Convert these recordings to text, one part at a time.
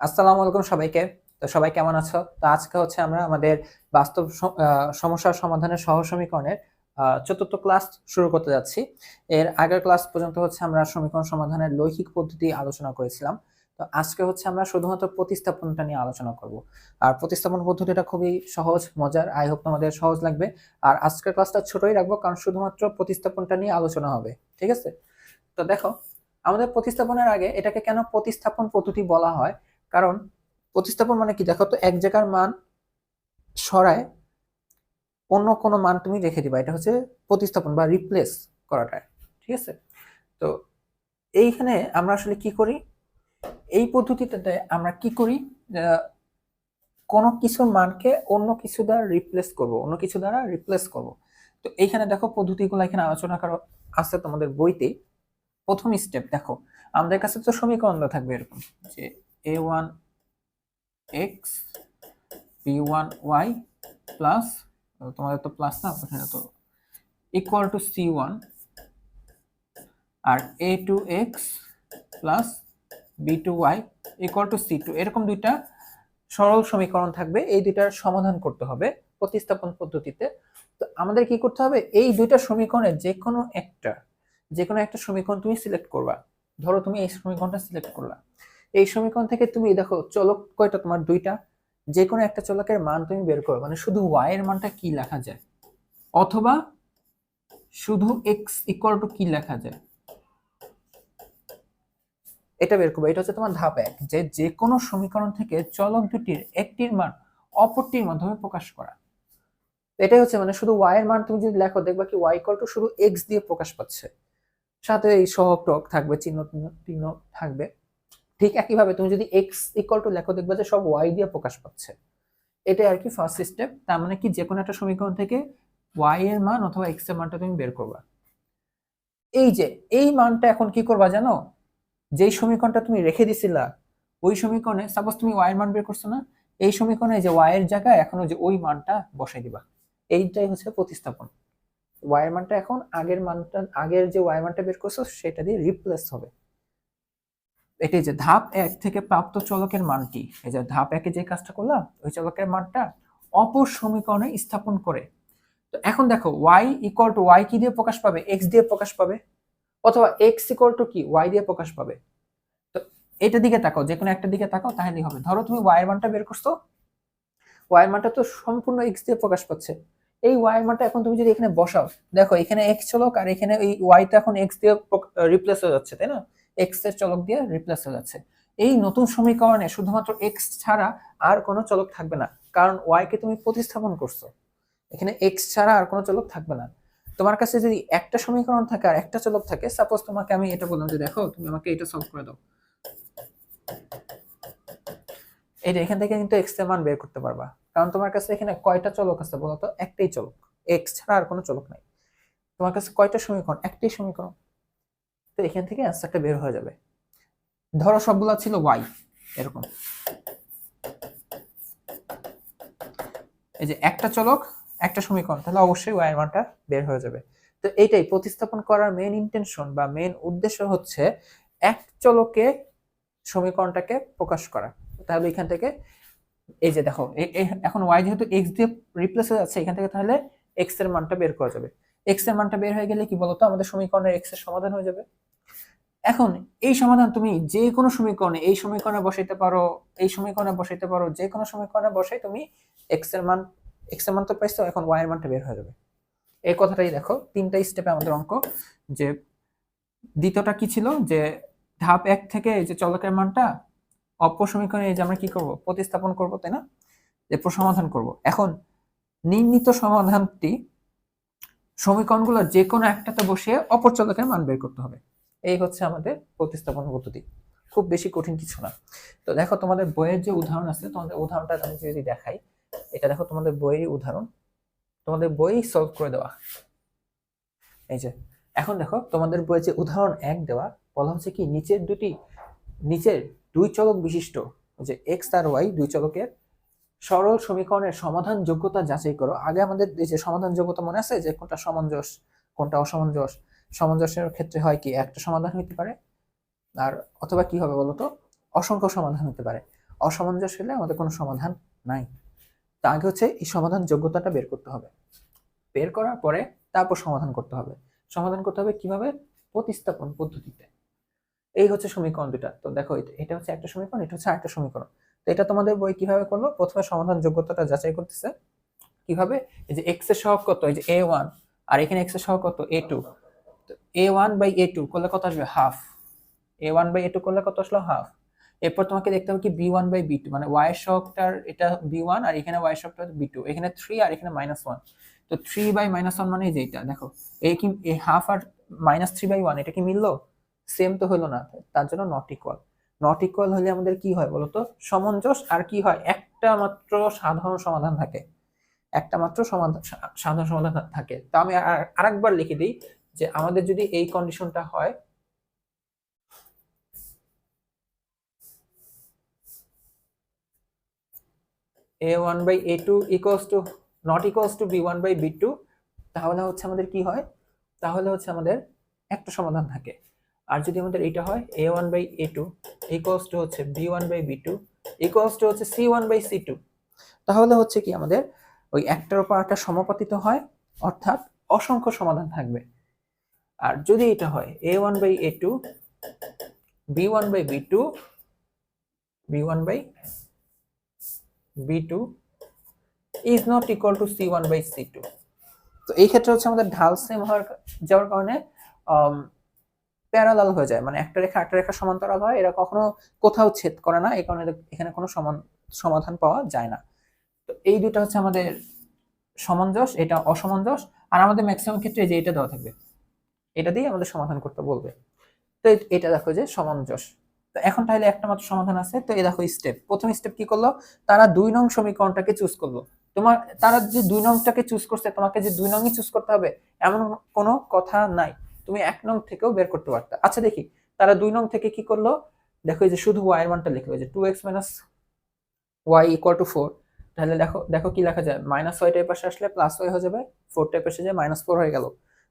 আসসালামু আলাইকুম সবাইকে। তো সবাই কেমন আছো? তো আজকে হচ্ছে আমরা আমাদের বাস্তব সমস্যার সমাধানের সহ সমীকরণের চতুর্থ ক্লাস শুরু করতে যাচ্ছি। এর আগের ক্লাস পর্যন্ত হচ্ছে আমরা সমীকরণ সমাধানের লৈখিক পদ্ধতি আলোচনা করেছিলাম। তো আজকে হচ্ছে আমরা শুধুমাত্র প্রতিস্থাপনটা নিয়ে আলোচনা করব। আর প্রতিস্থাপন পদ্ধতিটা খুবই সহজ, মজার। আই হোপ তোমাদের সহজ লাগবে। আর আজকের ক্লাসটা ছোটই রাখব, কারণ শুধুমাত্র প্রতিস্থাপনটা নিয়ে আলোচনা হবে। ঠিক আছে? তো দেখো, আমাদের প্রতিস্থাপনের আগে এটাকে কেন প্রতিস্থাপন পদ্ধতি বলা হয়? কারণ প্রতিস্থাপন মানে কি? দেখো তো, এক জায়গার মান সরায় অন্য কোনো মান তুমি রেখে দিবা। এটা হচ্ছে প্রতিস্থাপন বা রিপ্লেস করাটা ঠিক আছে? তো এইখানে আমরা আসলে কি করি? এই পদ্ধতিটাতে আমরা কি করি? কোনো কিছুর মানকে অন্য কিছু দ্বারা রিপ্লেস করব, অন্য কিছু দ্বারা রিপ্লেস করব। তো এইখানে দেখো পদ্ধতিগুলো এখানে আলোচনা করা আছে তোমাদের বইতে। প্রথম স্টেপ দেখো, আমাদের কাছে তো সমীকরণ থাকবে এরকম যে a one x b one y plus তোমাদের তো প্লাস না ওখানে তো equal to C one R a two x plus b two y equal to c two এরকম দুইটা সরল সমীকরণ থাকবে, এই দুইটার সমাধান করতে হবে প্রতিস্থাপন পদ্ধতিতে। তো আমাদের কি করতে হবে? এই দুইটা সমীকরণের যে কোনো একটা যে কোনো একটা সমীকরণ তুমি সিলেক্ট করবা। ধরো তুমি এই সমীকরণটা সিলেক্ট করলা। এই সমীকরণ থেকে তুমি, দেখো চলক কয়টা? তোমার দুইটা। যে কোনো একটা চলকের মান তুমি বের করো। মানে শুধু y এর মানটা কি লেখা যায়? অথবা শুধু এক্স ইকুয়াল টু কি লেখা যায়? এটা বের করবে। এটা হচ্ছে তোমার ধাপ এক, যে যে কোনো সমীকরণ থেকে চলক দুটির একটির মান অপরটির মাধ্যমে প্রকাশ করা। এটাই হচ্ছে মানে শুধু y এর মান তুমি যদি লেখো, দেখবা কি ওয়াই ইকুয়াল টু শুধু এক্স দিয়ে প্রকাশ পাচ্ছে। সাথে এই সহক টক থাকবে, চিহ্ন চিহ্ন থাকবে। ঠিক একইভাবে তুমি যদি এক্স ইকুয়াল টু লেখো, দেখবে যে সব ওয়াই দিয়ে প্রকাশ পাচ্ছে। এটাই আর কি ফার্স্ট স্টেপ তার মানে কি? যে কোনো একটা সমীকরণ থেকে ওয়াই এর মান অথবা এক্সের মানটা তুমি বের করবা। এই যে, এই মানটা এখন কি করবা জানো? যেই সমীকরণটা তুমি রেখে দিছিলা, ওই সমীকরণে সাপোজ তুমি ওয়াই এর মান বের করছ না, এই সমীকরণে যে ওয়াই এর জায়গায় এখন যে ওই মানটা বসাই দিবা। এইটাই হচ্ছে প্রতিস্থাপন। ওয়াই এর মানটা এখন আগের মানটা, আগের যে ওয়াই মানটা বের করছ, সেটা দিয়ে রিপ্লেস হবে। এটি যে ধাপ এক থেকে প্রাপ্ত চলকের মানটি। এই যে ধাপ একে যে কাজটা করলাম, ওই চলকের মানটা অপর সমীকরণে স্থাপন করে। তো এখন দেখো ওয়াই ইকুয়াল টু ওয়াই কি দিয়ে প্রকাশ পাবে? এক্স দিয়ে প্রকাশ পাবে। অথবা এক্স ইকুয়াল টু কি? ওয়াই দিয়ে প্রকাশ পাবে। তো এটা দিকে তাকাও, যে কোনো একটা দিকে তাকাও, তাহলেই হবে। ধরো তুমি ওয়াই এর মানটা বের করছ। ওয়াই এর মানটা তো সম্পূর্ণ এক্স দিয়ে প্রকাশ পাচ্ছে। এই ওয়াই এর মানটা এখন তুমি যদি এখানে বসাও, দেখো এখানে এক্স চলক আর এখানে এই ওয়াইটা এখন এক্স দিয়ে রিপ্লেস হয়ে যাচ্ছে, তাই না? এক্সের চলক দিয়ে রিপ্লেস হয়ে যাচ্ছে। এই নতুন সমীকরণে শুধুমাত্র এক্স ছাড়া আর কোনো চলক থাকবে না, কারণ ওয়াই কে তুমি প্রতিস্থাপন করছ। এখানে এক্স ছাড়া আর কোনো চলক থাকবে না। তোমার কাছে যদি একটা সমীকরণ থাকে আর একটা চলক থাকে সাপোজ তোমাকে আমি এটা বললাম যে দেখো, তুমি আমাকে এটা সলভ করে দাও। এটা এখান থেকে কিন্তু এক্সের মান বের করতে পারবা। কারণ তোমার কাছে এখানে কয়টা চলক আছে বলো তো একটাই চলক। এক্স ছাড়া আর কোনো চলক নাই। তোমার কাছে কয়টা সমীকরণ? একটাই সমীকরণ। তো এখান থেকে অ্যান্সারটা বের হয়ে যাবে। ধরো সবগুলো ছিল ওয়াই এরকম। এই যে একটা চলক, একটা সমীকরণ, তাহলে অবশ্যই ওয়াই মানটা বের হয়ে যাবে। তো এইটাই, প্রতিস্থাপন করার মেন ইন্টেনশন বা মেন উদ্দেশ্য হচ্ছে এক চলকে সমীকরণটাকে প্রকাশ করা। তাহলে এখান থেকে, এই যে দেখো এখন ওয়াই যেহেতু এক্স দিয়ে রিপ্লেস হয়ে যাচ্ছে, এখান থেকে তাহলে এক্সের মানটা বের করা যাবে। এক্সের মানটা বের হয়ে গেলে কি বলতো? আমাদের সমীকরণের এক্সের সমাধান হয়ে যাবে। এখন এই সমাধান তুমি যে কোনো সমীকরণে, এই সমীকরণে বসাইতে পারো, এই সমীকরণে বসাইতে পারো, যে কোনো সমীকরণে বসাই তুমি এক্সের মান এক্সের মান তো পাইছো, এখন ওয়াই এর মানটা বের হয়ে যাবে। এই কথাটাই দেখো, তিনটা স্টেপে আমাদের অঙ্ক, যে দ্বিতীয়টা কি ছিল? যে ধাপ এক থেকে যে চলকের মানটা, অপর সমীকরণে যে আমরা কি করব? প্রতিস্থাপন করব, তাই না? যে সমাধান করব। এখন নির্ণীত সমাধানটি সমীকরণগুলো যে কোনো একটাতে বসিয়ে অপর চলকের মান বের করতে হবে। এই হচ্ছে আমাদের প্রতিস্থাপন পদ্ধতি। খুব বেশি কঠিন কিছু না। তো দেখো তোমাদের বইয়ের যে উদাহরণ আছে, তোমাদের উদাহরণটা আমি যদি দেখাই, এটা দেখো তোমাদের বইয়ের উদাহরণ। তোমাদের বই সলভ করে দেওয়া। এই যে, এখন দেখো তোমাদের বইয়ে যে উদাহরণ এক দেওয়া, বলা হচ্ছে কি, নিচের দুটি, নিচের দুই চলক বিশিষ্ট, যে এক্স আর ওয়াই দুই চলকের সরল সমীকরণের সমাধান যোগ্যতা যাচাই করো। আগে আমাদের এই যে সমাধান যোগ্যতা মনে আছে? যে কোনটা সামঞ্জস কোনটা অসামঞ্জস সামঞ্জস্যের ক্ষেত্রে হয় কি? একটা সমাধান হতে পারে। আর অথবা কি হবে বলতো? অসংখ্য সমাধান হতে পারে। অসামঞ্জস্য হলে আমাদের কোনো সমাধান নাই। তা আগে হচ্ছে এই সমাধান যোগ্যতাটা বের করতে হবে। বের করার পরে তারপর সমাধান করতে হবে। সমাধান করতে হবে কীভাবে? প্রতিস্থাপন পদ্ধতিতে। এই হচ্ছে সমীকরণ দুটা তো দেখো, এটা হচ্ছে একটা সমীকরণ, এটা হচ্ছে আরেকটা সমীকরণ। তো এটা তোমাদের বই কীভাবে করল? প্রথমে সমাধান যোগ্যতাটা যাচাই করতেছে। কীভাবে? এই যে এক্সের সহগ কত? এই যে এ ওয়ান আর এখানে এক্সের সহগ কত? A two a one by a two করলে কত আসবে? Half a one by a two করলে কত আসলো? হাফ এরপর তোমাকে দেখতে হবে কি b one by b two মানে ওয়াই সহগটার এটা বি ওয়ান আর এখানে ওয়াই সহগটা বি টু এখানে থ্রি আর এখানে মাইনাস ওয়ান তো থ্রি বাই মাইনাস ওয়ান মানে এই যে এটা দেখো। এই কি হাফ আর মাইনাস থ্রি বাই ওয়ান এটা কি মিললো? সেম তো হলো না, তার জন্য নট ইকুয়াল নট ইকুয়াল হলে আমাদের কি হয় বলতো? সমঞ্জস আর কি হয়? একটা মাত্র সাধারণ সমাধান থাকে। একটা মাত্র সমাধান সাধারণ সমাধান থাকে। তা আমি আর- আরেকবার লিখে দিই যে আমাদের যদি এই কন্ডিশনটা হয় a one by a two equals to not equals to b one by b two তাহলে হচ্ছে আমাদের কি হয়? তাহলে হচ্ছে আমাদের একটা সমাধান থাকে। আর যদি আমাদের এটা হয় a one by a two equals to হচ্ছে b one by b two equals to হচ্ছে c one by c two তাহলে হচ্ছে কি আমাদের ওই একটার উপর একটা সমাপাতিত হয়, অর্থাৎ অসংখ্য সমাধান থাকবে। আর যদি এটা হয় a one by a two b one by b two b one by b two is not equal to c one by c two তো এই ক্ষেত্রে হচ্ছে আমাদের ঢাল সেম হওয়ার যাওয়ার কারণে প্যারালাল হয়ে যায়। মানে একটা রেখা একটা রেখা সমান্তরাল হয়, এরা কখনো কোথাও ছেদ করে না, এই কারণে এখানে কোনো সমাধান পাওয়া যায় না। তো এই দুটো হচ্ছে আমাদের সমঞ্জস এটা অসমঞ্জস আর আমাদের ম্যাক্সিমাম ক্ষেত্রে যে এটা দেওয়া থাকবে, এটা দিয়ে আমাদের সমাধান করতে বলবে। তো এটা দেখো যে সমঞ্জস তো এখন তাহলে একটা মাত্র সমাধান আছে, তো এই দেখো স্টেপ প্রথম স্টেপ কি করল? তারা দুই নং সমীকরণটাকে চুজ করল। তোমার, তারা যে দুই নংটাকে চুজ করছে, তোমাকে যে দুই নংই চুজ করতে হবে, এমন কোনো কথা নাই। তুমি এক নং থেকেও বের করতে পারতে। আচ্ছা দেখি, তারা দুই নং থেকে কি করল? দেখো এই যে শুধু ওয়াই এর মানটা লিখবে যে two x minus y equal to four তাহলে দেখো দেখো কি লেখা যায়? মাইনাস ওয়াই টাইপ পাশে আসলে প্লাস ওয়াই হয়ে যাবে ফোর টাইপ এসে যায় মাইনাস ফোর হয়ে গেল,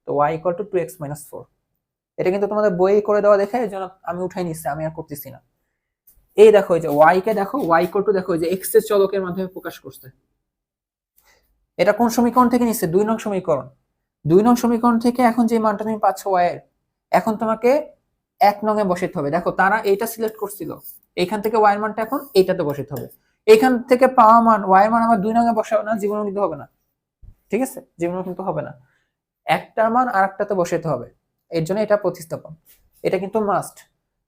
তো y equal to two x minus four এটা কিন্তু তোমাদের বই করে দেওয়া দেখে এই জন্য আমি উঠাই নিচ্ছি, আমি আর করতেছি না। এই দেখো যে ওয়াই কে দেখো ওয়াই ইকুয়াল টু দেখো যে এক্সের চলকের মাধ্যমে প্রকাশ করছে। এটা কোন সমীকরণ থেকে নিচ্ছে? দুই নং সমীকরণ। দুই নং সমীকরণ থেকে এখন যে মানটা তুমি পাচ্ছ ওয়াই এর, এখন তোমাকে এক নং এ বসাতে হবে। দেখো, তারা এইটা সিলেক্ট করছিল। এইখান থেকে ওয়াই এর মানটা এখন এইটাতে বসাতে হবে। এইখান থেকে পাওয়া মান ওয়াই এর মান আমার দুই নং এ বসাও না জীবনও কিন্তু হবে না। ঠিক আছে? জীবনও কিন্তু হবে না। একটার মান আর একটাতে বসাতে হবে। এর জন্য এটা প্রতিস্থাপন। এটা কিন্তু মাস্ট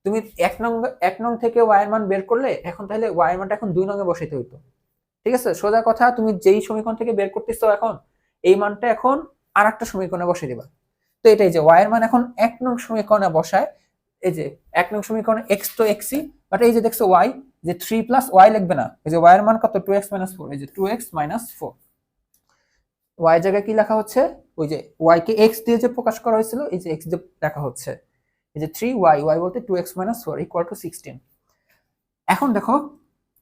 তুমি এক নং এক নং থেকে ওয়াই এর মান বের করলে এখন তাহলে ওয়াই এর মানটা এখন দুই নং এ বসাইতে হইতো। ঠিক আছে? সোজা কথা, তুমি যেই সমীকরণ থেকে বের করতেছো এখন, এই মানটা এখন আর একটা সমীকরণে বসিয়ে দিবা। তো এটাই যে ওয়াই এর মান এখন এক নং সমীকরণে বসায়, এই যে এক নং সমীকরণে এক্স তো এক্সই বাট এই যে দেখছ ওয়াই যে থ্রি প্লাস ওয়াই লিখবে না, এই যে ওয়াই এর মান কত? টু এক্স মাইনাস ফোর এই যে two x minus four y জায়গায় কি লেখা হচ্ছে? ওই যে ওয়াই কে এক্স দিয়ে যে প্রকাশ করা হয়েছিল, এই যে এক্স দিয়ে লেখা হচ্ছে। এই যে থ্রি ওয়াই ওয়াই বলতে two x minus four equal to sixteen এখন দেখো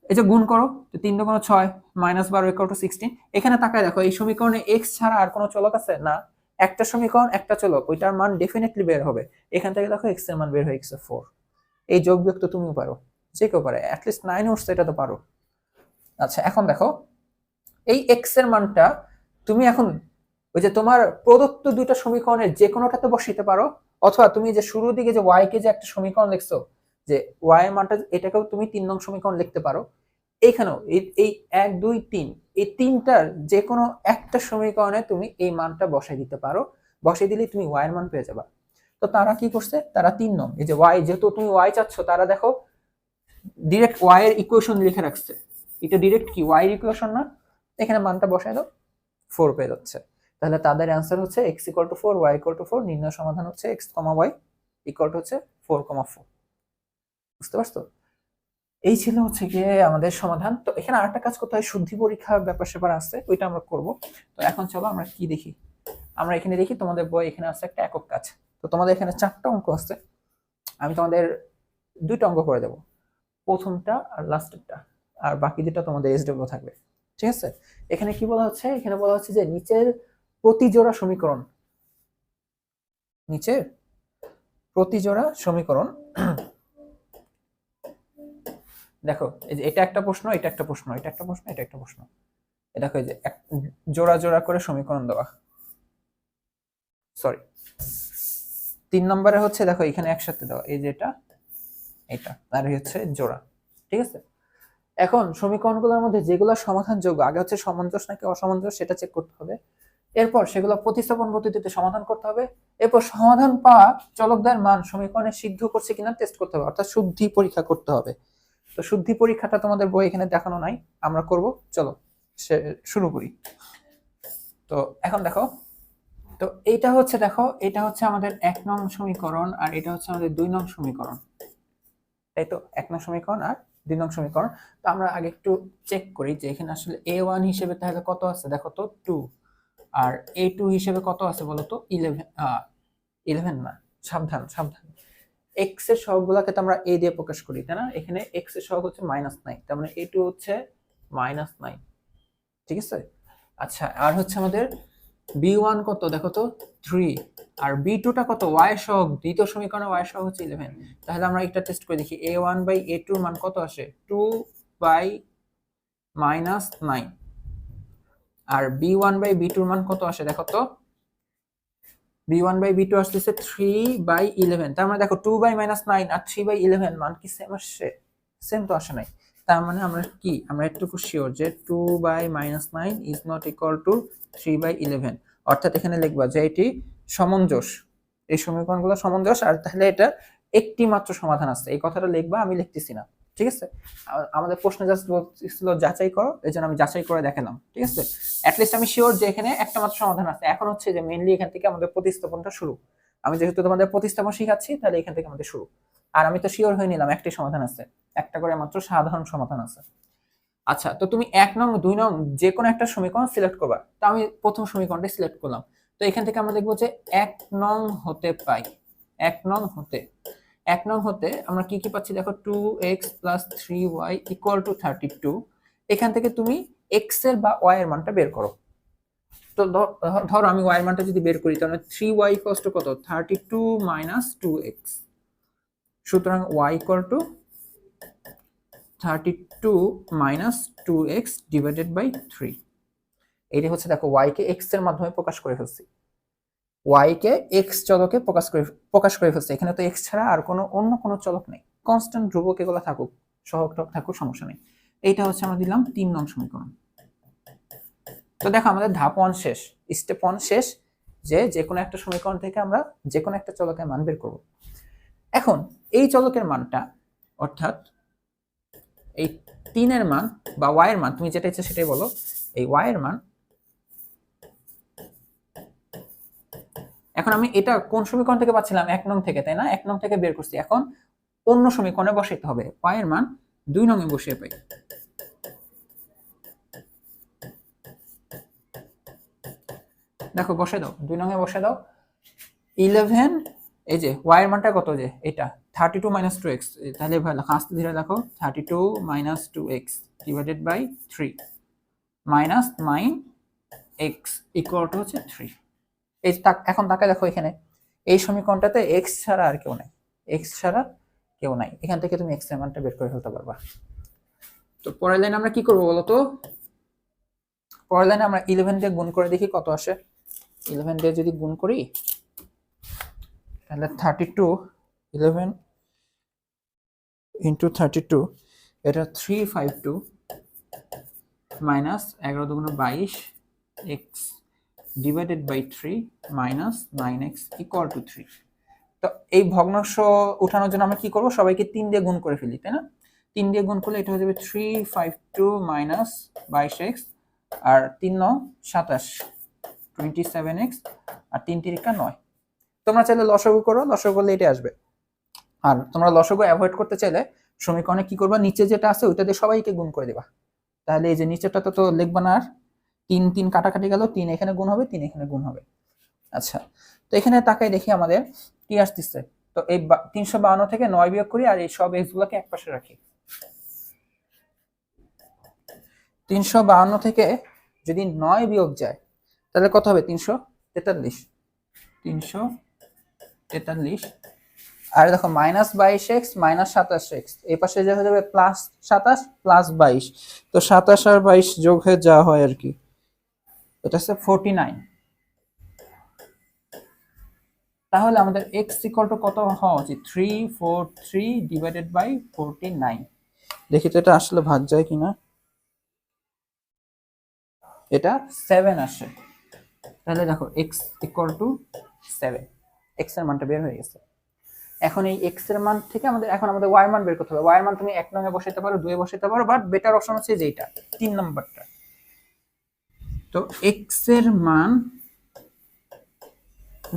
এই যে গুণ করো তিন দুগুণ ছয় মাইনাস বারো ইকুয়াল টু সিক্সটিন এখানে তাকায় দেখো, এই সমীকরণে এক্স ছাড়া আর কোনো চলক আছে? না। একটা সমীকরণ, একটা চলক, ওইটার মান ডেফিনেটলি বের হবে। এখান থেকে দেখো এক্সের মান বের হয়ে গেছে ফোর এই যোগ বিয়োগ তো তুমিও পারো, যে কেউ পারে অ্যাটলিস্ট নাইন উঠছে এটা তো পারো। আচ্ছা এখন দেখো, এই এক্সের মানটা তুমি এখন, ওই যে তোমার প্রদত্ত দুইটা সমীকরণের যে কোনোটাতে বসাইতে পারো, অথবা তুমি যে শুরুর দিকে যে ওয়াই কে যে একটা সমীকরণ লিখছো যে ওয়াই মানটা এটাকেও তুমি তিন নং সমীকরণ লিখতে পারো। এইখানেও এই এই এক, দুই, তিন, এই তিনটার যে কোনো একটা সমীকরণে তুমি এই মানটা বসাই দিতে পারো। বসাই দিলে তুমি ওয়াই এর মান পেয়ে যাবা। তো তারা কি করছে? তারা তিন নং, এই যে ওয়াই যেহেতু তুমি ওয়াই চাচ্ছ, তারা দেখো ডিরেক্ট ওয়াই এর ইকুয়েশন লিখে রাখছে। এটা ডিরেক্ট কি? ওয়াই এর ইকুয়েশন না। এখানে মানটা বসাই দাও ফোর পেয়ে যাচ্ছে। তাহলে তাদের অ্যান্সার হচ্ছে x equal to four y equal to four নির্ণয় সমাধান হচ্ছে x comma y equal to হচ্ছে ফোর কমা ফোর বুঝতে পারছ? এই ছিল হচ্ছে গিয়ে আমাদের সমাধান। তো এখানে আরেকটা কাজ করতে হয়, শুদ্ধি পরীক্ষা ব্যাপার স্যাপার আছে, ওইটা আমরা করব। তো এখন চলো আমরা কি দেখি? আমরা এখানে দেখি তোমাদের বই, এখানে আছে একটা একক কাজ। তো তোমাদের এখানে চারটা অঙ্ক আছে, আমি তোমাদের দুইটা অঙ্ক করে দেবো। প্রথমটা আর লাস্টেরটা, আর বাকি দুটা তোমাদের এসডব্লিউ থাকবে। ঠিক আছে? এখানে কি বলা হচ্ছে? এখানে বলা হচ্ছে যে নিচের প্রতিজোড়া সমীকরণ, নিচের প্রতিজোড়া সমীকরণ দেখো, এই যে এটা একটা প্রশ্ন, এটা একটা প্রশ্ন, এটা একটা প্রশ্ন, এটা একটা প্রশ্ন। এ দেখো, এই যে এক- জোড়া জোড়া করে সমীকরণ দেওয়া। সরি তিন নম্বরে হচ্ছে, দেখো, এখানে একসাথে দেওয়া। এই যে এটা এটা, আর হচ্ছে জোড়া। ঠিক আছে? এখন সমীকরণগুলোর মধ্যে যেগুলো সমাধানযোগ্য, আগে হচ্ছে সামঞ্জস্য নাকি অসামঞ্জস্য সেটা চেক করতে হবে। এরপর সেগুলো প্রতিস্থাপন পদ্ধতিতে সমাধান করতে হবে। এরপর সমাধান পাওয়া চলকদার মান সমীকরণে সিদ্ধ করছে কিনা টেস্ট করতে হবে, অর্থাৎ শুদ্ধি পরীক্ষা করতে হবে। তো শুদ্ধি পরীক্ষাটা তোমাদের বই এখানে দেখানো নাই। আমরা করব। চলো, সে- শুরু করি। তো এখন দেখো, তো এইটা হচ্ছে দেখো, এটা হচ্ছে আমাদের এক নং সমীকরণ আর এটা হচ্ছে আমাদের দুই নং সমীকরণ। তাই তো? এক নং সমীকরণ আর দুই নং সমীকরণ। তো আমরা আগে একটু চেক করি যে এখানে আসলে এ ওয়ান হিসেবে তাহলে কত আছে? দেখো তো টু আর এ টু হিসেবে কত আছে বলো তো? ইলেভেন ইলেভেন না, সাবধান সাবধান। এক্সের সহগগুলোকে তো আমরা এ দিয়ে প্রকাশ করি, তাই না? এখানে এক্সের সহগ হচ্ছে মাইনাস নাইন তার মানে এ টু হচ্ছে মাইনাস নাইন ঠিক আছে? আচ্ছা আর হচ্ছে আমাদের বি ওয়ান কত? দেখো তো থ্রি আর বি টুটা কত? ওয়াই সহগ, দ্বিতীয় সমীকরণে ওয়াই সহগ হচ্ছে ইলেভেন তাহলে আমরা একটা টেস্ট করে দেখি এ ওয়ান বাই এ টুর মান কত আসে? টু বাই মাইনাস নাইন আর বি ওয়ান বাই বি টুর মান কত আসে? দেখো তো b one by b two আসতেছে থ্রি বাই ইলেভেন তার মানে দেখো টু বাই মাইনাস নাইন আর থ্রি বাই ইলেভেন মান কি সেম আসছে? সেম তো আসে নাই। তার মানে আমরা কি? আমরা একটুকু শিওর যে two by minus nine is not equal to three by eleven অর্থাৎ এখানে লিখবা যে এটি সমঞ্জস। এই সমীকরণগুলো সমঞ্জস। আর তাহলে এটা একটি মাত্র সমাধান আছে। এই কথাটা লিখবা, আমি লিখতেছি না। ঠিক আছে? আমাদের প্রশ্ন ছিল যাচাই করো এই জন্য আমি যাচাই করে দেখালাম, ঠিক আছে? অ্যাটলিস্ট আমি শিওর যে এখানে একটা মাত্র সমাধান আছে। এখন হচ্ছে যে মেইনলি এখান থেকে আমাদের প্রতিস্থাপনটা শুরু। আমি যেহেতু তোমাদের প্রতিস্থাপন শিখাচ্ছি, তাহলে এখান থেকে আমাদের শুরু। আর আমি তো শিওর হয়ে নিলাম একটি সমাধান আছে। একটা করে মাত্র সাধারণ সমাধান আছে। আচ্ছা তো তুমি এক নং, দুই নং যে কোনো একটা সমীকরণ সিলেক্ট করবা। তো আমি প্রথম সমীকরণটা সিলেক্ট করলাম। তো এখান থেকে আমরা দেখব যে এক নং হতে পাই। এক নং হতে এক নং হতে আমরা কি কি পাচ্ছি? দেখো two x plus three y equal to thirty two এখান থেকে তুমি এক্সের বা ওয়াই এর মানটা বের করো। তো ধরো আমি ওয়াই এর মানটা যদি বের করি, তাহলে থ্রি ওয়াই ইকুয়ালস টু কত? Thirty two minus two x সুতরাং y equal to thirty two minus two x divided by three এইটা হচ্ছে, দেখো ওয়াই কে এক্সের মাধ্যমে প্রকাশ করে ফেলছি। ওয়াই কে এক্স চলকে প্রকাশ করে প্রকাশ করে ফেলছে। এখানে তো এক্স ছাড়া আর কোনো, অন্য কোনো চলক নেই। কনস্ট্যান্ট ধ্রুবক এগুলো থাকুক সহক থাকুক, সমস্যা নেই। এইটা হচ্ছে আমরা দিলাম তিন নং সমীকরণ। তো দেখো আমাদের ধাপ ওয়ান শেষ। স্টেপ ওয়ান শেষ, যে যে কোনো একটা সমীকরণ থেকে আমরা যে কোনো একটা চলকের মান বের করব। এখন এই চলকের মানটা, অর্থাৎ এই তিনের মান বা ওয়াই এর মান, তুমি যেটা ইচ্ছে সেটাই বলো, এই ওয়াই এর মান এখন আমি এটা কোন সমীকরণ থেকে পাচ্ছিলাম? এক নং থেকে, তাই না? এক নং থেকে বের করছি। এখন অন্য সমীকরণে বসাইতে হবে। এর মান দুই নং এ বসিয়ে পাই। দেখো, বসে দাও। দুই নং এ বসে দাও। ইলেভেন এই যে এর মানটা কত যে? এটা। Thirty two minus two x তাহলে ভাই লেখো। আস্তে ধীরে দেখো thirty two minus two x divided by three minus nine x equal to হচ্ছে থ্রি এই এখন তাকে দেখো এখানে। এই সমীকরণটাতে এক্স ছাড়া আর কেউ নাই। এক্স ছাড়া কেউ নাই। এখান থেকে তুমি এক্সের মানটা বের করে ফেলতে পারবা। তো পরের লাইনে আমরা কি করব বলো তো? পরের লাইনে আমরা ইলেভেন দিয়ে গুণ করে দেখি কত আসে। ইলেভেন দিয়ে যদি গুণ করি তাহলে thirty two eleven into thirty two এটা থ্রি ফাইভ টু মাইনাস এগারো দুগুণ বাইশ x divided by three minus nine x equal to three তো এই ভগ্নাংশ উঠানোর জন্য আমরা কি করব? সবাইকে তিন দিয়ে গুণ করে ফেলি, তাই না? তিন দিয়ে গুণ করলে এটা হয়ে যাবে থ্রি ফাইভ টু মাইনাস বাইশ এক্স আর তিন ন সাতাশ টোয়েন্টি সেভেন এক্স আর তিন তিরিকা নয়। তোমরা চাইলে লসগু করো, লসগু করলে এটা আসবে। আর তোমরা লসগু অ্যাভয়েড করতে চাইলে সমীকরণে কি করবা? নিচে যেটা আছে ওইটা দিয়ে সবাইকে গুণ করে দিবা। তাহলে এই যে নিচেরটা তো তো লিখবা না আর। তিন তিন কাটাকাটি গেল, তিন এখানে গুণ হবে, তিন এখানে গুণ হবে। আচ্ছা তো এখানে তাকাই দেখি আমাদের কি আসতেছে। তো এই তিনশো বাউন্ন থেকে নয় বিয়োগ করি আর এই সব এক্স গুলোকে এক পাশে রাখি। তিনশো বাউন্ন থেকে যদি নয় বিয়োগ যায়, তাহলে কত হবে? তিনশো তেতাল্লিশ। তিনশো তেতাল্লিশ। আর দেখো মাইনাস বাইশ এক্স মাইনাস সাতাশ এক্স এই পাশে যে হয়ে যাবে প্লাস সাতাশ প্লাস বাইশ। তো সাতাশ আর বাইশ যোগ হয়ে যা হয় আর কি। এটা হচ্ছে ফোরটি নাইন তাহলে আমাদের এক্স ইকুয়াল টু কত হওয়া উচিত? Three four three divided by forty nine দেখি তো এটা আসলে ভাগ যায় কিনা। এটা সেভেন আসে। তাহলে দেখো এক্স ইকুয়াল টু সেভেন এক্সের মানটা বের হয়ে গেছে। এখন এই এক্সের মান থেকে আমাদের এখন আমাদের ওয়াই মান বের করতে হবে। ওয়াই মান তুমি এক নঙ্গে বসাইতে পারো দুয়ে বসাইতে পারো বাট বেটার অপশন হচ্ছে যেটা তিন নম্বরটা। তো এক্সের মান,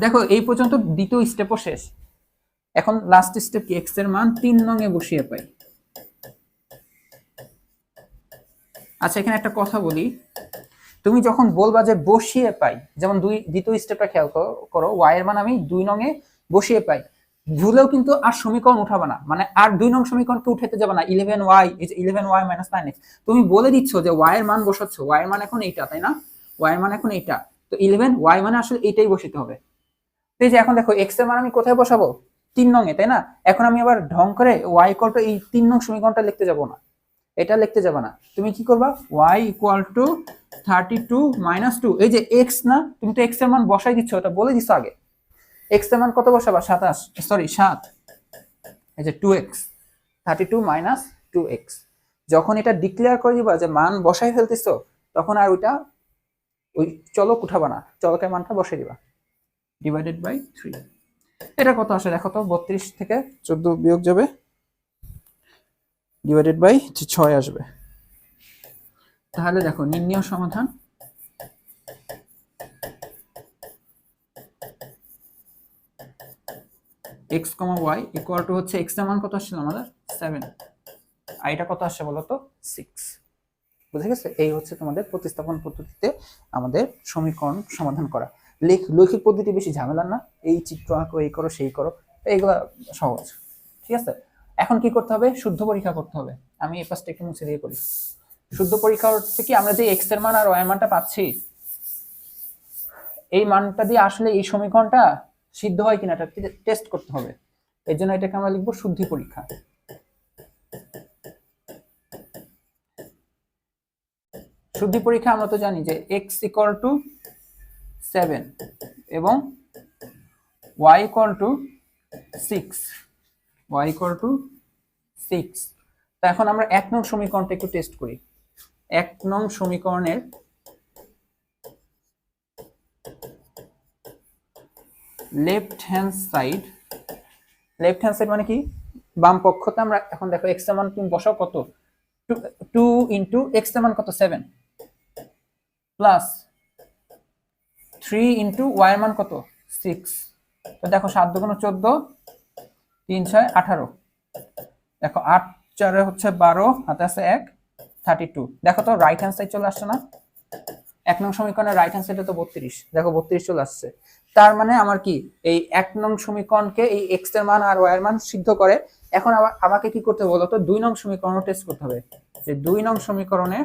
দেখো এই পর্যন্ত দ্বিতীয় স্টেপও শেষ। এখন লাস্ট স্টেপ কি? এক্সের মান তিন নঙে বসিয়ে পাই। আচ্ছা এখানে একটা কথা বলি। তুমি যখন বলবা যে বসিয়ে পাই, যেমন দুই, দ্বিতীয় স্টেপটা খেয়াল করো ওয়াই এর মান আমি দুই নঙে বসিয়ে পাই। ভুলেও কিন্তু আর সমীকরণ উঠাবে না। মানে আর দুই নং সমীকরণকে উঠাতে যাবে না। Eleven y eleven y minus nine x তুমি বলে দিচ্ছ যে ওয়াই এর মান বসাচ্ছ। ওয়াই এর মান এখন এইটা, তাই না? ওয়াই এর মান এখন এইটা। তো ইলেভেন ওয়াই মানে আসলে এইটাই বসাতে হবে। এই যে এখন দেখো এক্সের মান আমি কোথায় বসাবো? তিন নং এ তাই না? এখন আমি আবার ঢং করে ওয়াই ইকুয়াল টু এই তিন নং সমীকরণটা লিখতে যাব না। এটা লিখতে যাবে না। তুমি কি করবা? Y equal to thirty two minus two এই যে এক্স না, তুমি তো এক্সের মান বসাই দিচ্ছ ওটা বলে দিচ্ছ আগে। এক্সের মান কত বসাবা? সাতাশ। সরি সাত। এই যে two x thirty two minus two x যখন এটা ডিক্লেয়ার করে দিবা যে মান বসাই ফেলতেছো, তখন আর ওইটা ওই চলক উঠাবা না। চলকের মানটা বসাই দিবা। ডিভাইডেড বাই থ্রি এটা কত আসে দেখো তো? বত্রিশ থেকে চোদ্দ বিয়োগ যাবে। ডিভাইডেড বাই ছয় আসবে। তাহলে দেখো, নির্ণয় সমাধান x comma y equal to হচ্ছে এক্সের মান কত আসছিল আমাদের? সেভেন আর এটা কত আসছে বলো তো সিক্স বুঝে গেছে? এই হচ্ছে তোমাদের প্রতিস্থাপন পদ্ধতিতে আমাদের সমীকরণ সমাধান করা। লেখ লৈখিক পদ্ধতি বেশি ঝামেলা না। এই চিত্র আঁকো, এই করো, সেই করো। এইগুলা সহজ। ঠিক আছে? এখন কি করতে হবে? শুদ্ধ পরীক্ষা করতে হবে। আমি এই পাশটা একটু মুছে দিয়ে করি শুদ্ধ পরীক্ষা হচ্ছে কি, আমরা যে এক্সের মান আর ওয়াই এর মানটা পাচ্ছি, এই মানটা দিয়ে আসলে এই সমীকরণটা সিদ্ধ হয় কিনা এটা টেস্ট করতে হবে। এর জন্য এটাকে আমরা লিখব শুদ্ধি পরীক্ষা। শুদ্ধি পরীক্ষা আমরা তো জানি যে এক্স ইকুয়াল টু সেভেন এবং y equal to six y equal to six তা এখন আমরা এক নং সমীকরণটা একটু টেস্ট করি। এক নং সমীকরণের left hand side left hand side মানে কি? বাম পক্ষতে আমরা এখন দেখো এক্সের মান তুমি বসাও কত? টু ইন্টু এক্সের মান কত? Seven plus three into y এর মান কত? সিক্স তো দেখো সাত দুগুণ চোদ্দ, তিন ছয় আঠারো। দেখো আট চারে হচ্ছে বারো, হাতে আছে এক থার্টি টু দেখো তো রাইট হ্যান্ড সাইড চলে আসছে না? এক নং সমীকরণের রাইট হ্যান্ড সাইডে তো বত্রিশ। দেখো বত্রিশ চলে আসছে। তার মানে আমার কি, এই এক নং সমীকরণকে এই এক্সের মান আর ওয়াই এর মান সিদ্ধ করে, এখন আবার আমাকে কি করতে বলতো? দুই নং সমীকরণ টেস্ট করতে হবে। যে দুই নং সমীকরণে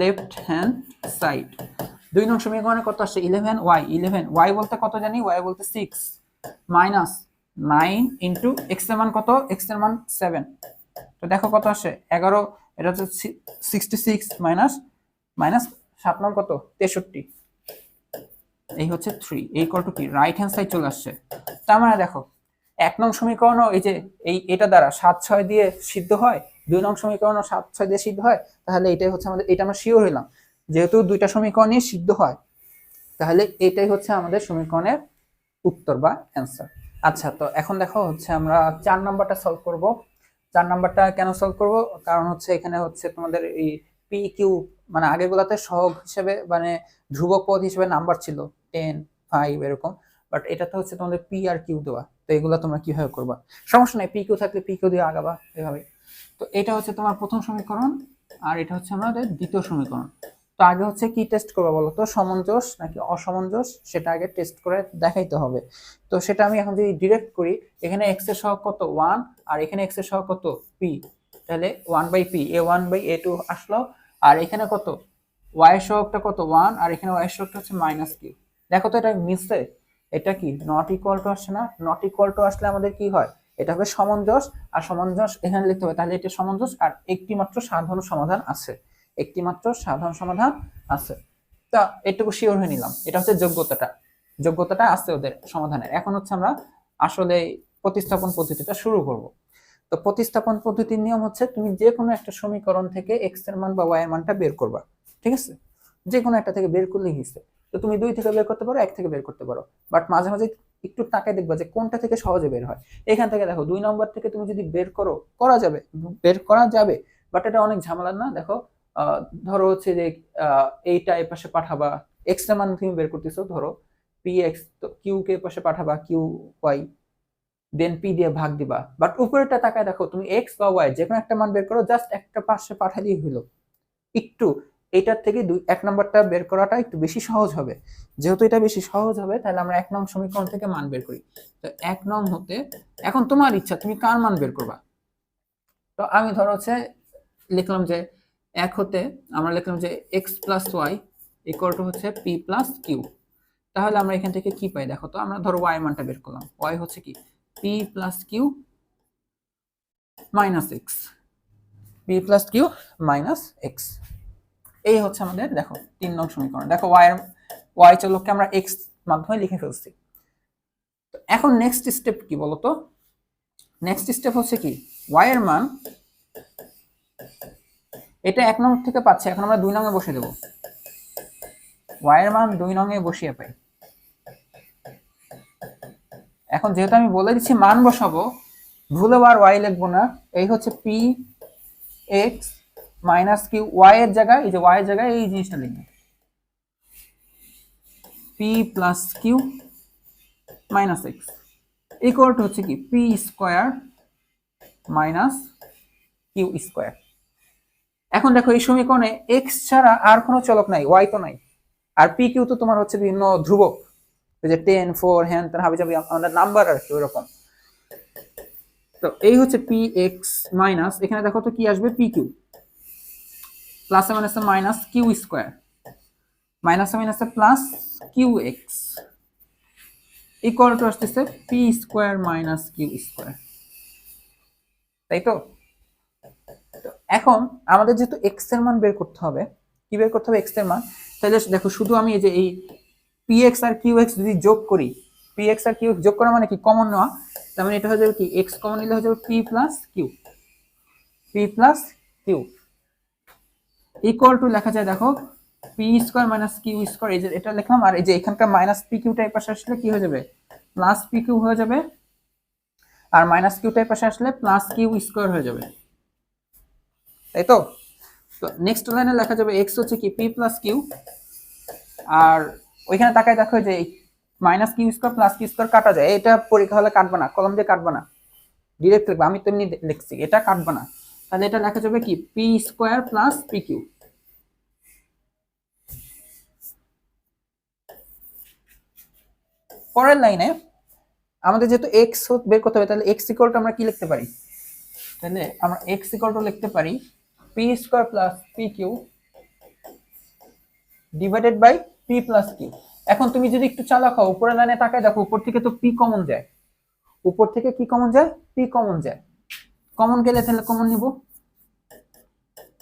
লেফট হ্যান্ড সাইড দুই নং সমীকরণে কত আসছে? ইলেভেন ওয়াই ইলেভেন ওয়াই বলতে কত জানি? ওয়াই বলতে সিক্স মাইনাস নাইন ইন্টু এক্সের মান কত? এক্সের মান সেভেন তো দেখো কত আসে এগারো এটা হচ্ছে সিক্সটি সিক্স মাইনাস মাইনাস সাত নং কত? তেষট্টি। এই হচ্ছে থ্রি এই কত কি? রাইট হ্যান্ড সাইড চলে আসছে। তার মানে দেখো, এক নং সমীকরণও এই যে এই, এটা দ্বারা সাত ছয় দিয়ে সিদ্ধ হয়, দুই নং সমীকরণও সাত ছয় দিয়ে সিদ্ধ হয়, তাহলে এটাই হচ্ছে আমাদের, এটা আমরা শিওর হইলাম। যেহেতু দুইটা সমীকরণই সিদ্ধ হয়, তাহলে এটাই হচ্ছে আমাদের সমীকরণের উত্তর বা অ্যান্সার আচ্ছা তো এখন দেখো হচ্ছে আমরা চার নাম্বারটা সলভ করব। চার নাম্বারটা কেন সলভ করব? কারণ হচ্ছে এখানে হচ্ছে তোমাদের এই পি কিউ মানে আগেগুলাতে সহগ হিসেবে মানে ধ্রুবক পদ হিসেবে নাম্বার ছিল টেন ফাইভ এরকম। বাট এটাতে হচ্ছে তোমাদের পি আর কিউ দেওয়া। তো এগুলো তোমরা কীভাবে করবা? সমস্যা নাই পি কিউ থাকলে পি কিউ দিয়ে আগাবা এভাবে তো এটা হচ্ছে তোমার প্রথম সমীকরণ, আর এটা হচ্ছে আমাদের দ্বিতীয় সমীকরণ। তো আগে হচ্ছে কি টেস্ট করব বলো তো? সমঞ্জস নাকি অসমঞ্জস? সেটা আগে টেস্ট করে দেখাইতে হবে। তো সেটা আমি এখন যদি ডিরেক্ট করি, এখানে এক্সের সহগ কত? ওয়ান আর এখানে এক্সের সহগ কত? পি তাহলে one by p a one by a two আসলো। আর এখানে কত? ওয়াই এর সহগটা কত? ওয়ান আর এখানে ওয়াই এর সহগটা হচ্ছে মাইনাস কিউ দেখো তো এটা মিলছে? এটা কি? নট ইকুয়াল টু আসছে না? নট ইকুয়াল টু আসলে আমাদের কি হয়? এটা হবে সমঞ্জস আর সমঞ্জস এখানে লিখতে হবে, তাহলে এটা সমঞ্জস আর একটি মাত্র সাধারণ সমাধান আছে। একটি মাত্র সাধারণ সমাধান আছে। তা এটুকু শিওর হয়ে নিলাম। এটা হচ্ছে যোগ্যতাটা। যোগ্যতাটা আছে ওদের সমাধানের। এখন হচ্ছে আমরা আসলে প্রতিস্থাপন পদ্ধতিটা শুরু করব। তো প্রতিস্থাপন পদ্ধতির নিয়ম হচ্ছে তুমি যে কোনো একটা সমীকরণ থেকে এক্সের মান বা ওয়াই এর মানটা বের করবা, ঠিক আছে? যে কোনো একটা থেকে বের করলেই হয়েছে। তো তুমি দুই থেকে বের করতে পারো, এক থেকে বের করতে পারো। বাট মাঝে মাঝে একটু তাকায় দেখবা যে কোনটা থেকে সহজে বের হয়। এখান থেকে দেখো দুই নম্বর থেকে তুমি যদি বের করো, করা যাবে, বের করা যাবে। বাট এটা অনেক ঝামেলার না? দেখো ধরো হচ্ছে যে এইটা এ পাশে পাঠাবা। এক্সের মান তুমি বের করতেছো, ধরো পি এক্স তো কিউ কে পাশে পাঠাবা কিউ ওয়াই দেন পি দিয়ে ভাগ দিবা। বাট উপরেটা তাকায় দেখো, তুমি এক্স বা ওয়াই যে কোনো একটা মান বের করো জাস্ট একটা পাশে পাঠালেই হলো। একটু এটার থেকে দুই, এক নম্বরটা বের করাটা একটু বেশি সহজ হবে। যেহেতু এটা বেশি সহজ হবে, তাহলে আমরা এক নং সমীকরণ থেকে মান বের করি। তো এক নং হতে, এখন তোমার ইচ্ছা, তুমি কার মান বের করবা? তো আমি ধরো হচ্ছে লিখলাম যে এক হতে আমরা লিখলাম যে x plus y equal to হচ্ছে পি প্লাস কিউ তাহলে আমরা এখান থেকে কি পাই? দেখো তো, আমরা ধরো ওয়াই মানটা বের করলাম। ওয়াই হচ্ছে কি? P plus q minus x p plus q minus x এই হচ্ছে আমাদের, দেখো, তিন নং সমীকরণ। দেখো ওয়াই এর ওয়াই চলককে আমরা এক্স মাধ্যমে লিখে ফেলছি। তো এখন নেক্সট স্টেপ কি বলতো? নেক্সট স্টেপ হচ্ছে কি? ওয়াই এর মান এটা এক নং থেকে পাচ্ছে, এখন আমরা দুই নঙে বসে দেবো। ওয়াই এর মান দুই নঙে বসিয়ে পাই। এখন যেহেতু আমি বলে দিচ্ছি মান বসাবো ভুলেও আর ওয়াই লিখব না, এই হচ্ছে p x minus q y এর জায়গায়, এই যে ওয়াই এর জায়গায় এই জিনিসটা লিখবে। P plus q minus x equal to হচ্ছে কি p square minus q square এখন দেখো এই সমীকরণে এক্স ছাড়া আর কোনো চলক নাই ওয়াই তো নাই। আর পি কিউ তো তোমার হচ্ছে বিভিন্ন ধ্রুবক। যে টেন ফোর হ্যান তেন হাবি যাবি আমাদের নাম্বার আর কি ওরকম তো এই হচ্ছে পি এক্স মাইনাস এখানে দেখো তো কি আসবে? পি কিউ প্লাসে মাইনাসে মাইনাস কিউ স্কোয়ার মাইনাসে মাইনাসে plus q x equal to আসতেছে p square minus q square তাই তো? এখন আমাদের যেহেতু এক্সের মান বের করতে হবে, কি বের করতে হবে এক্সের মান? তাহলে দেখো, শুধু আমি এই যে এই পি এক্স আর কিউ এক্স যদি যোগ করি পি এক্স আর কিউ যোগ করা মানে কি? কমন নেওয়া। তার মানে এটা হয়ে যাবে কি? এক্স কমন নিলে হয়ে যাবে p plus q p plus q equal to লেখা যায়, দেখো p square minus q square এই যে এটা লিখলাম, আর এই যে এখানকার মাইনাস পি কিউ টাইপ পাশে আসলে কি হয়ে যাবে? প্লাস পি কিউ হয়ে যাবে, আর মাইনাস কিউ টাইপ পাশে আসলে প্লাস কিউ স্কোয়ার হয়ে যাবে। তাই তো? নেক্সট লাইনে লেখা যাবে এক্স হচ্ছে কি? পি প্লাস কিউ আর ওইখানে তাকায় দেখো যে minus q square plus q square কাটা যায়। এটা পরীক্ষা হলে কাটবে না, কলম দিয়ে কাটবে না। ডিরেক্ট লিখবে, আমি তেমনি লিখছি, এটা কাটবে না। তাহলে এটা লেখা যাবে কি? P square plus p q পরের লাইনে আমাদের যেহেতু এক্স বের করতে হবে, তাহলে এক্স ইকুয়াল আমরা কি লিখতে পারি? তাহলে আমরা এক্স ইকুয়াল লিখতে পারি p square plus p q divided by p plus q এখন তুমি যদি একটু চালাক হও, উপরের লাইনে তাকায় দেখো, উপর থেকে তো পি কমন যায়। উপর থেকে কি কমন যায়? পি কমন যায়। কমন গেলে তাহলে কমন নিব।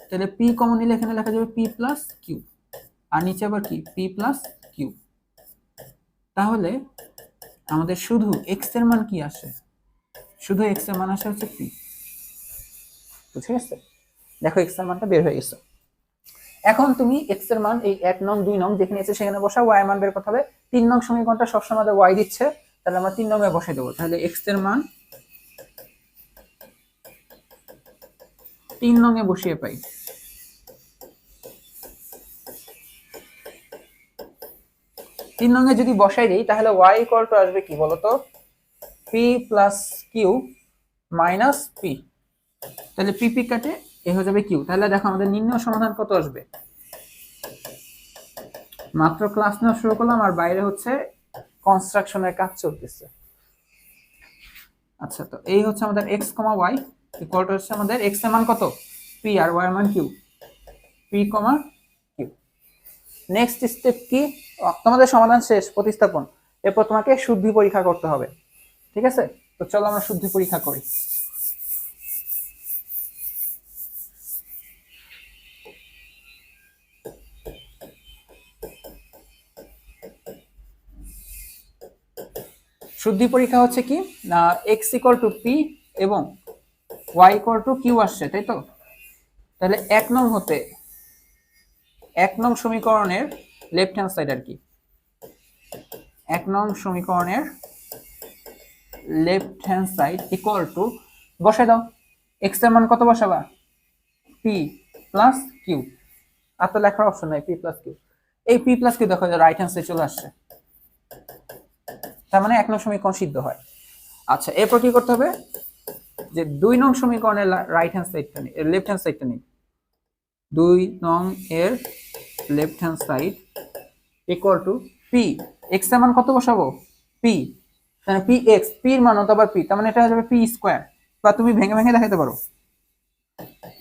তাহলে পি কমন নিলে এখানে লেখা যাবে পি প্লাস কিউ আর নিচে আবার কি? পি প্লাস কিউ তাহলে আমাদের শুধু এক্সের মান কি আসে? শুধু এক্সের মান আসে হচ্ছে পি বুঝে গেছে? দেখো এক্সের মানটা বের হয়ে গেছে। এখন তুমি এক্সের মান, এই এক নং, দুই নং যেখানে আছে সেখানে বসা ওয়াই মান বের করতে হবে। তিন নং সমীকরণটা সবসময় আমাদের ওয়াই দিচ্ছে। তাহলে আমরা তিন নংয়ে বসাই দেবো। তাহলে এক্সের মান তিন নংয়ে বসিয়ে পাই। তিন নংয়ে যদি বসাই দিই, তাহলে ওয়াই ইকুয়াল টু আসবে কি বলতো? P plus q minus p তাহলে পি পি কাটে এ হয়ে যাবে কিউ। তাহলে দেখো আমাদের নিম্ন সমাধান কত আসবে? মাত্র ক্লাস নেওয়া শুরু করলাম, আর বাইরে হচ্ছে কনস্ট্রাকশনের কাজ চলতেছে। আচ্ছা তো এই হচ্ছে আমাদের x comma y equal to হচ্ছে আমাদের এক্সের মান কত? পি আর ওয়াই এর মান q. P comma q. Next step কি? তোমাদের সমাধান শেষ, প্রতিস্থাপন। এরপর তোমাকে শুদ্ধি পরীক্ষা করতে হবে। ঠিক আছে? তো চলো আমরা শুদ্ধি পরীক্ষা করি। শুদ্ধি পরীক্ষা হচ্ছে কি? না এক্স ইকল টু পি এবং ওয়াই ইকল টু কিউ আসছে, তাই তো? তাহলে এক নং হতে, এক নং সমীকরণের লেফট হ্যান্ড সাইড আর কি? এক নং সমীকরণের left hand side equal to বসাই দাও এক্স মান কত বসাবা? পি প্লাস কিউ আর তো লেখার অপশন নাই পি প্লাস কিউ এই পি প্লাস কিউ দেখো রাইট হ্যান্ড সাইড চলে আসছে। তার মানে এক নং সমীকরণ সিদ্ধ হয়। আচ্ছা এরপর কি করতে হবে? যে দুই নং সমীকরণের রাইট হ্যান্ড সাইডটা নেই লেফট হ্যান্ড সাইডটা নেই দুই নং এর left hand side equal to p এক্সের মান কত বসাবো? পি তাহলে পি এক্স পি এর মান হতো আবার পি তার মানে এটা হয়ে যাবে পি স্কোয়ার বা তুমি ভেঙে ভেঙে দেখাতে পারো।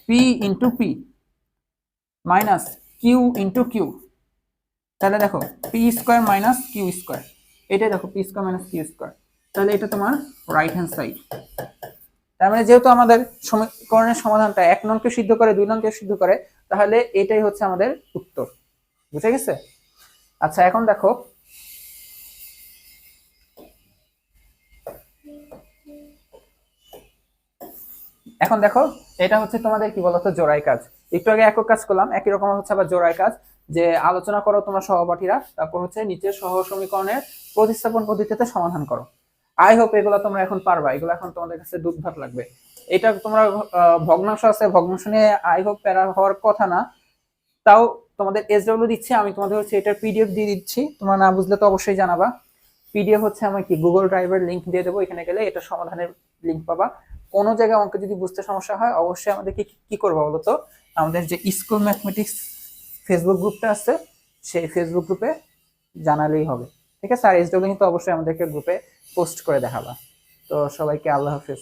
P into p minus q into q তাহলে দেখো p square minus q square এটাই দেখো p square minus q square তাহলে এটা তোমার রাইট হ্যান্ড সাইড তার মানে যেহেতু আমাদের সমীকরণের সমাধানটা এক নংকে সিদ্ধ করে, দুই নংকে সিদ্ধ করে, তাহলে এটাই হচ্ছে আমাদের উত্তর। বুঝে গেছে? আচ্ছা এখন দেখো। এখন দেখো, এটা হচ্ছে তোমাদের কি বলতো, জোড়াই কাজ। একটু আগে একক কাজ করলাম, একই রকম হচ্ছে আবার জোড়াই কাজ। যে আলোচনা করো তোমার সহপাঠীরা, তারপর হচ্ছে নিচের সহ সমীকরণের প্রতিস্থাপন পদ্ধতিতে সমাধান করো। আই হোপ এগুলো তোমরা এখন পারবা, এগুলো এখন তোমাদের কাছে দুধভাত লাগবে। এটা তোমরা ভগ্নাংশ আছে, ভগ্নাংশ নিয়ে আই হোপ প্যারা হওয়ার কথা না। তাও তোমাদের এসডব্লিউ দিচ্ছি, আমি তোমাদের হচ্ছে এটার পিডিএফ দিয়ে দিচ্ছি। তোমরা না বুঝলে তো অবশ্যই জানাবা। পিডিএফ হচ্ছে আমার কি গুগল ড্রাইভের লিঙ্ক দিয়ে দেবো, এখানে গেলে এটা সমাধানের লিঙ্ক পাবা। কোনো জায়গায় অঙ্ক যদি বুঝতে সমস্যা হয়, অবশ্যই আমাদেরকে কি করব বলতো আমাদের যে স্কুল ম্যাথমেটিক্স ফেসবুক গ্রুপটা আছে, সেই ফেসবুক গ্রুপে জানালেই হবে। ঠিক আছে? আর এইচডব্লিউ কিন্তু অবশ্যই আমাদেরকে গ্রুপে পোস্ট করে দেখাবা। তো সবাইকে আল্লাহ হাফেজ।